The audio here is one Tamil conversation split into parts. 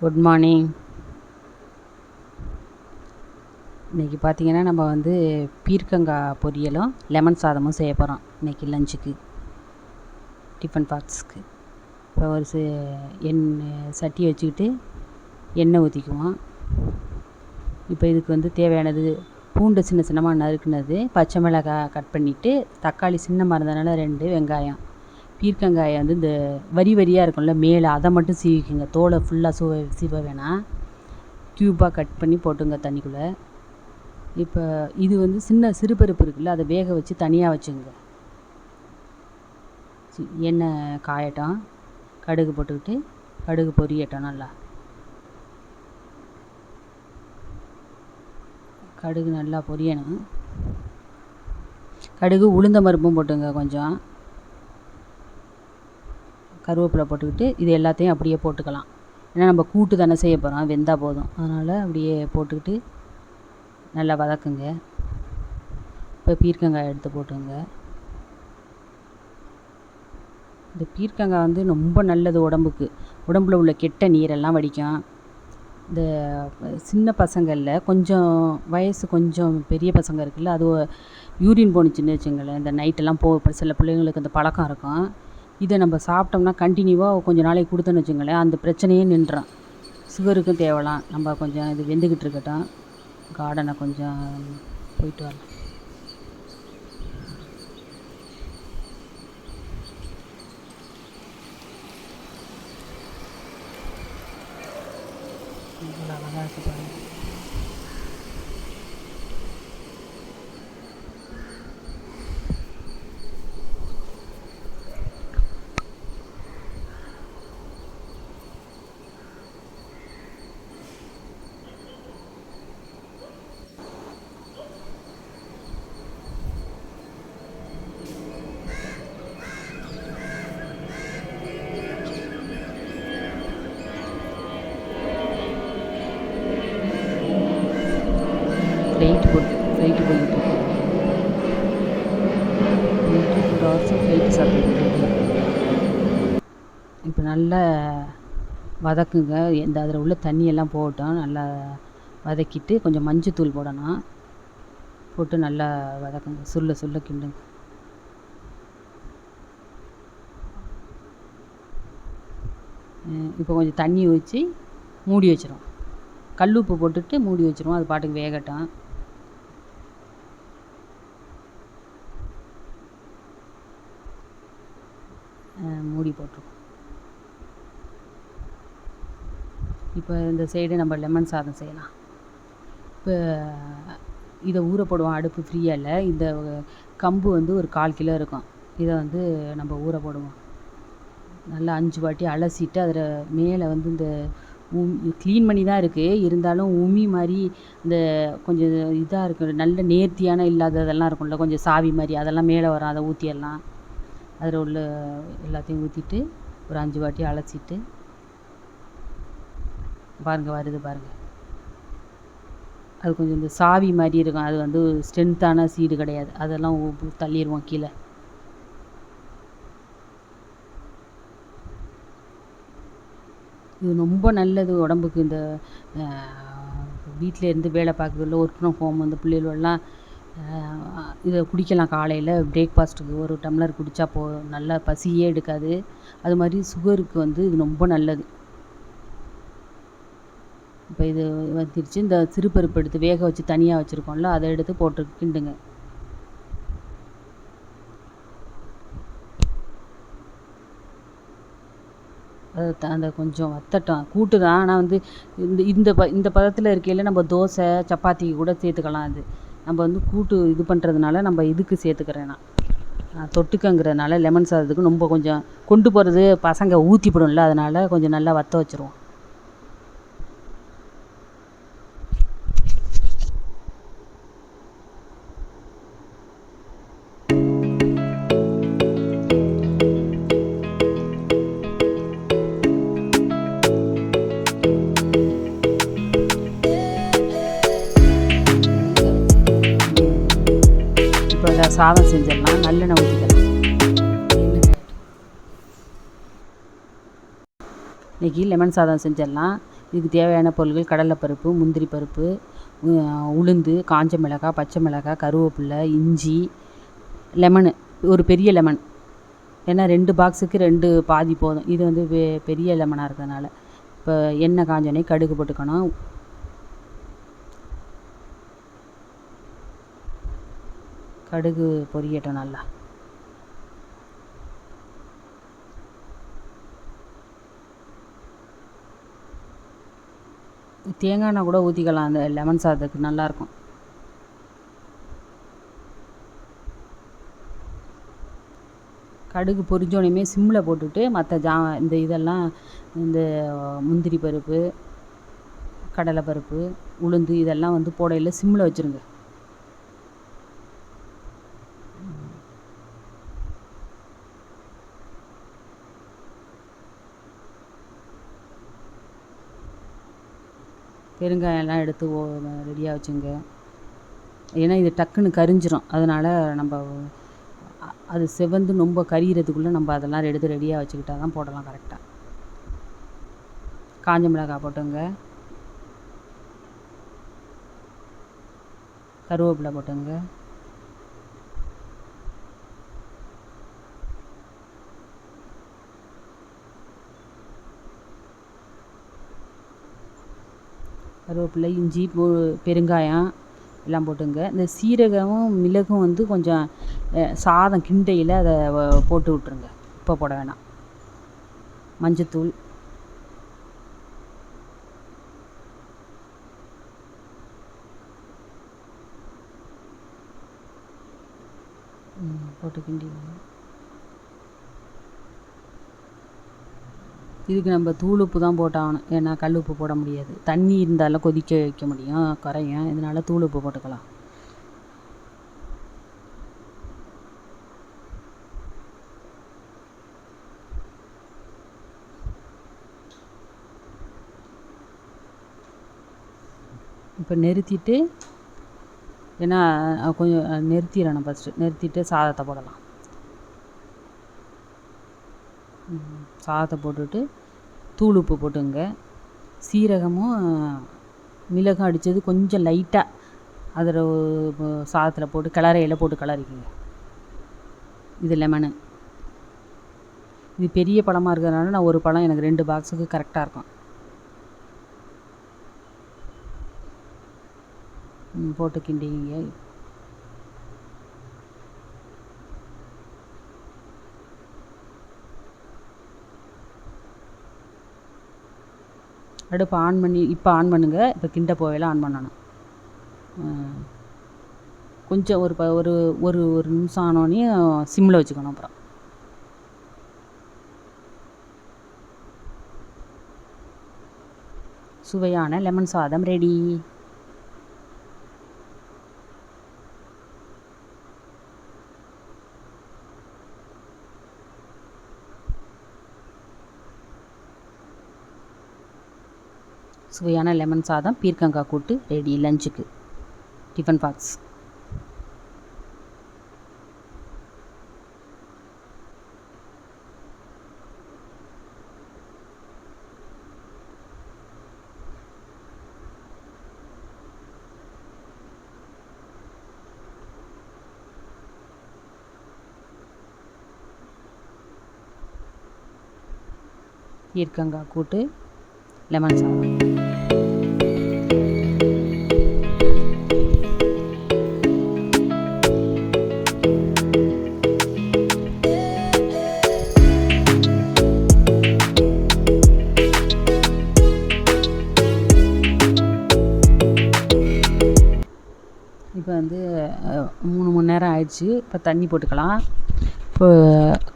Good morning. இன்றைக்கி பார்த்தீங்கன்னா நம்ம வந்து பீர்க்கங்காய் பொரியலும் லெமன் சாதமும் செய்ய போகிறோம் இன்றைக்கி லஞ்சுக்கு. டிஃபன் பாக்ஸுக்கு இப்போ ஒரு சி எண்ணெய் சட்டி வச்சுக்கிட்டு எண்ணெய் ஊற்றிக்குவோம் இப்போ இதுக்கு வந்து தேவையானது பூண்டு சின்ன சின்னமாக நறுக்குனது பச்சை மிளகாய் கட் பண்ணிவிட்டு தக்காளி சின்ன மருந்தனால ரெண்டு வெங்காயம். பீர்க்கங்காயை வந்து இந்த வரி வரியாக இருக்கும்ல மேலே அதை மட்டும் சீவிக்குங்க. தோலை ஃபுல்லாக சூவ சீவ வேணாம். க்யூப்பாக கட் பண்ணி போட்டுங்க தண்ணிக்குள்ளே. இப்போ இது வந்து சின்ன சிறுபருப்பு இருக்குல்ல அதை வேக வச்சு தனியாக வச்சுங்க. எண்ணெய் காயட்டும். கடுகு போட்டுக்கிட்டு கடுகு பொரியட்டும் நல்லா. கடுகு நல்லா பொரியணும். கடுகு உளுந்த பருப்பும் போட்டுங்க கொஞ்சம். கருவேப்பிலை போட்டுக்கிட்டு இது எல்லாத்தையும் அப்படியே போட்டுக்கலாம். ஏன்னா நம்ம கூட்டு தானே செய்ய போகிறோம் வெந்தால் போதும். அதனால் அப்படியே போட்டுக்கிட்டு நல்லா வதக்குங்க. இப்போ பீர்க்கங்காய் எடுத்து போட்டுங்க. இந்த பீர்க்கங்காய் வந்து ரொம்ப நல்லது உடம்புக்கு. உடம்புல உள்ள கெட்ட நீரெல்லாம் வடிக்கும். இந்த சின்ன பசங்களில் கொஞ்சம் வயசு கொஞ்சம் பெரிய பசங்க இருக்குல்ல அது யூரின் போணுச்சுன்னு வச்சுங்களேன் இந்த நைட்டெல்லாம் போ சில பிள்ளைங்களுக்கு அந்த பழக்கம் இருக்கும். இதை நம்ம சாப்பிட்டோம்னா கண்டினியூவாக கொஞ்சம் நாளைக்கு கொடுத்தோன்னு வச்சுங்களேன் அந்த பிரச்சனையே நின்றும் சுகருக்கும் தேவலாம். நம்ம கொஞ்சம் இது வெந்துக்கிட்டு இருக்கட்டும். கார்டனை கொஞ்சம் போயிட்டு வரலாம். அழகாக இருக்கு பாருங்கள் நல்லா வதக்குங்க. இந்த அதில் உள்ள தண்ணியெல்லாம் போகட்டும் நல்லா வதக்கிட்டு கொஞ்சம் மஞ்சத்தூள் போடணும். போட்டு நல்லா வதக்குங்க. சுருள சுல்ல கிண்டுங்க. இப்போ கொஞ்சம் தண்ணி ஊற்றி மூடி வச்சிரும் கல் உப்பு போட்டுட்டு மூடி வச்சிருவோம். அது பாட்டுக்கு வேகட்டும். மூடி போட்டுருவோம். இப்போ இந்த சைடு நம்ம லெமன் சாதம் செய்யலாம். இப்போ இதை ஊற போடுவோம் அடுப்பு ஃப்ரீயாக இல்லை. இந்த கம்பு வந்து ஒரு கால் கிலோ இருக்கும். இதை வந்து நம்ம ஊற போடுவோம். நல்லா அஞ்சு வாட்டி அலசிட்டு அதில் மேலே வந்து இந்த க்ளீன் பண்ணி தான் இருக்குது இருந்தாலும் உமி மாதிரி இந்த கொஞ்சம் இதாக இருக்கு. நல்ல நேர்த்தியான இல்லாததெல்லாம் இருக்கும்ல. கொஞ்சம் சாவி மாதிரி அதெல்லாம் மேலே வரும். அதை ஊற்றிடலாம் அதில் உள்ள எல்லாத்தையும் ஊற்றிட்டு ஒரு அஞ்சு வாட்டி அலசிட்டு பாருங்கள் வருது பாருங்கள் அது கொஞ்சம் இந்த சாவி மாதிரி இருக்கும். அது வந்து ஸ்ட்ரென்த்தான சீடு கிடையாது. அதெல்லாம் தள்ளிடுவோம் கீழே. இது ரொம்ப நல்லது உடம்புக்கு. இந்த வீட்டில் இருந்து வேலை பார்க்குறதுல ஒர்க் ஃப்ரம் ஹோம் அந்த பிள்ளைகளெல்லாம் இதை குடிக்கலாம் காலையில். பிரேக்ஃபாஸ்ட்டுக்கு ஒரு டம்ளர் குடித்தா போ நல்லா பசியே எடுக்காது. அது மாதிரி சுகருக்கு வந்து இது ரொம்ப நல்லது. இப்போ இது வந்துருச்சு. இந்த சிறுபருப்பு எடுத்து வேக வச்சு தனியாக வச்சுருக்கோம்ல அதை எடுத்து போட்டு கிண்டுங்க. அது த- அந்த கொஞ்சம் வத்தட்டும். கூட்டு தான். ஆனால் வந்து இந்த இந்த ப இந்த பதத்தில் இருக்கையில் நம்ம தோசை சப்பாத்திக்கு கூட சேர்த்துக்கலாம் அது. நம்ம வந்து கூட்டு இது பண்ணுறதுனால நம்ம இதுக்கு சேர்த்துக்கிறேன் நான். நான் தொட்டுக்கங்கிறதுனால லெமன் சாதத்துக்கு ரொம்ப கொஞ்சம் கொண்டு போகிறது பசங்க ஊற்றிப்படும்ல அதனால் கொஞ்சம் நல்லா வத்த வச்சுருவோம். சாதம் செஞ்சிடலாம் நல்லெண்ணெய் ஊற்றிக்கலாம். இன்றைக்கி லெமன் சாதம் செஞ்சிடலாம் இதுக்கு தேவையான பொருட்கள் கடலைப்பருப்பு முந்திரி பருப்பு உளுந்து காஞ்ச மிளகாய் பச்சை மிளகாய் கருவேப்பில்லை இஞ்சி லெமனு ஒரு பெரிய லெமன். ஏன்னா ரெண்டு பாக்ஸுக்கு ரெண்டு பாதி போதும். இது வந்து பெரிய லெமனாக இருக்கிறதுனால. இப்போ எண்ணெய் காஞ்சோடனே கடுகு போட்டுக்கணும். கடுகு பொரியட்டும் நல்லா. தேங்காய் எண்ணெய் கூட ஊற்றிக்கலாம் அந்த லெமன் சாதத்துக்கு நல்லாயிருக்கும் கடுகு பொரிஞ்சோடனே சிம்மில் போட்டுட்டு மற்ற ஜா இந்த இதெல்லாம் இந்த முந்திரி பருப்பு கடலை பருப்பு உளுந்து இதெல்லாம் வந்து போடையில் சிம்மில் வச்சுருங்க. பெருங்காயம்லாம் எடுத்து ஓ ரெடியாக வச்சுங்க. ஏன்னா இது டக்குன்னு கரிஞ்சிரும். அதனால் நம்ம அது செவந்து ரொம்ப கரிகிறதுக்குள்ளே நம்ம அதெல்லாம் எடுத்து ரெடியாக வச்சுக்கிட்டா தான் போடலாம் கரெக்டாக காஞ்ச மிளகாய் போட்டுங்க. கருவேப்பிலை போட்டுங்க. கருவேப்பிலை இஞ்சி பூ பெருங்காயம் எல்லாம் போட்டுங்க. இந்த சீரகமும் மிளகும் வந்து கொஞ்சம் சாதம் கிண்டையில் அதை போட்டு விட்ருங்க இப்போ போட வேணாம். மஞ்சத்தூள். போட்டு கிண்டி இதுக்கு நம்ம தூள் உப்பு தான் போட்டாகணும். ஏன்னா கல் உப்பு போட முடியாது. தண்ணி இருந்தாலும் கொதிக்க வைக்க முடியும். குறையும் இதனால் தூள் உப்பு போட்டுக்கலாம். இப்போ நிறுத்திட்டு ஏன்னா கொஞ்சம் நிறுத்திடணும் ஃபஸ்ட்டு நிறுத்திட்டு சாதத்தை போடலாம். சாதத்தை போட்டுட்டு தூள் உப்பு போட்டுங்க. சீரகமும் மிளகும் அடித்தது கொஞ்சம் லைட்டாக அதில் சாதத்தில் போட்டு கிளறையில் போட்டு கிளறிக்குங்க. இது லெமனு இது பெரிய பழமாக இருக்கிறதுனால நான் ஒரு பழம் எனக்கு ரெண்டு பாக்ஸுக்கு கரெக்டாக இருக்கும். போட்டு கிண்டிங்க அடுப்பு ஆன் பண்ணி இப்போ ஆன் பண்ணுங்கள் இப்போ கிண்ட போவையில் ஆன் பண்ணணும். கொஞ்சம் ஒரு ப ஒரு ஒரு ஒரு நிமிஷம் ஆனோடனே சிம்மில் வச்சுக்கணும் அப்புறம். சுவையான லெமன் சாதம் ரெடி சுவையான லெமன் சாதம் பீர்க்கங்காய் கூட்டு ரெடி லஞ்சுக்கு டிஃபன் பாக்ஸ். பீர்க்கங்காய் கூட்டு லெமன் சாதம். இப்போ வந்து மூணு மணி நேரம் ஆயிடுச்சு. இப்போ தண்ணி போட்டுக்கலாம். இப்போ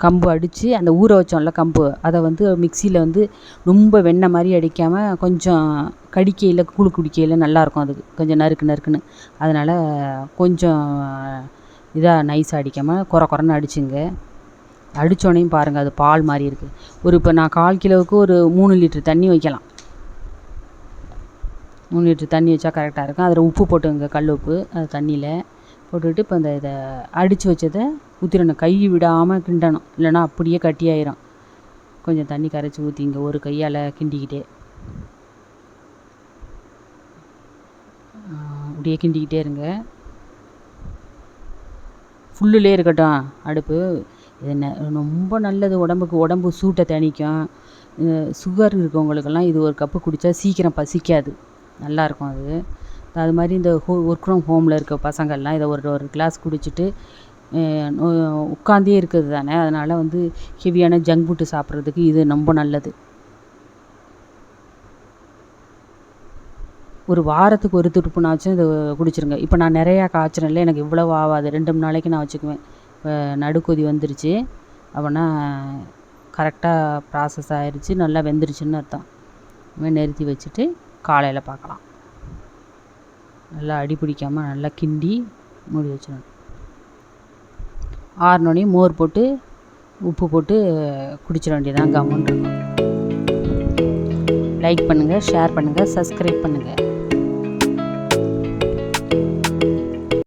கம்பு அடித்து அந்த ஊற வச்சோம்ல கம்பு அதை வந்து மிக்சியில் வந்து ரொம்ப வெண்ணெய் மாதிரி அடிக்காமல் கொஞ்சம் கடிக்கையில் கூழ் குடிக்கையில் நல்லாயிருக்கும் அது கொஞ்சம் நறுக்கு நறுக்குன்னு. அதனால் கொஞ்சம் இதாக நைஸாக அடிக்காமல் கொர கொரன்னு அடிச்சுங்க. அடித்தோடனையும் பாருங்கள் அது பால் மாதிரி இருக்குது ஒரு இப்போ நான் கால் கிலோவுக்கு ஒரு மூணு லிட்ரு தண்ணி வைக்கலாம். மூணு லிட்ரு தண்ணி வச்சா கரெக்டாக இருக்கும். அதில் உப்பு போட்டுங்க கல் உப்பு அது தண்ணியில். போட்டுவிட்டு இப்போ அந்த இதை அடித்து வச்சதை ஊற்றிடணும் கை விடாமல் கிண்டணும். இல்லைனா அப்படியே கட்டியாயிரும். கொஞ்சம் தண்ணி கரைச்சி ஊற்றிங்க ஒரு கையால் கிண்டிக்கிட்டே. அப்படியே கிண்டிக்கிட்டே இருங்க. ஃபுல்லுலே இருக்கட்டும் அடுப்பு. இது என்ன ரொம்ப நல்லது உடம்புக்கு. உடம்பு சூட்டை தணிக்கும். சுகர் இருக்கவங்களுக்கெல்லாம் இது ஒரு கப்பு குடித்தா சீக்கிரம் பசிக்காது. நல்லாயிருக்கும் அது. அது மாதிரி இந்த ஹோ ஒர்க் ஃப்ரம் ஹோமில் இருக்க பசங்கள்லாம் இதை ஒரு ஒரு கிளாஸ் குடிச்சிட்டு உட்காந்தே இருக்கிறது தானே. அதனால் வந்து ஹெவியான ஜங்க் ஃபுட்டு சாப்பிட்றதுக்கு இது ரொம்ப நல்லது. ஒரு வாரத்துக்கு ஒரு துடுப்புனாச்சும் இது குடிச்சிருங்க. இப்போ நான் நிறையா காய்ச்சறேன்ல எனக்கு இவ்வளோ ஆகாது. ரெண்டு மூணு நாளைக்கு நான் வச்சுக்குவேன். இப்போ நடுக்கொதி வந்துருச்சு. அப்படின்னா கரெக்டாக ப்ராசஸ் ஆயிடுச்சு நல்லா வெந்துருச்சுன்னு அர்த்தம். நிறுத்தி வச்சுட்டு காலையில் பார்க்கலாம். நல்லா அடி பிடிக்காமல் நல்லா கிண்டி மூடி வச்சிடணும். ஆறுனோடனே மோர் போட்டு உப்பு போட்டு குடிச்சிட வேண்டியதான் கம்முன்னு லைக் பண்ணுங்கள் ஷேர் பண்ணுங்கள் சப்ஸ்கிரைப் பண்ணுங்கள்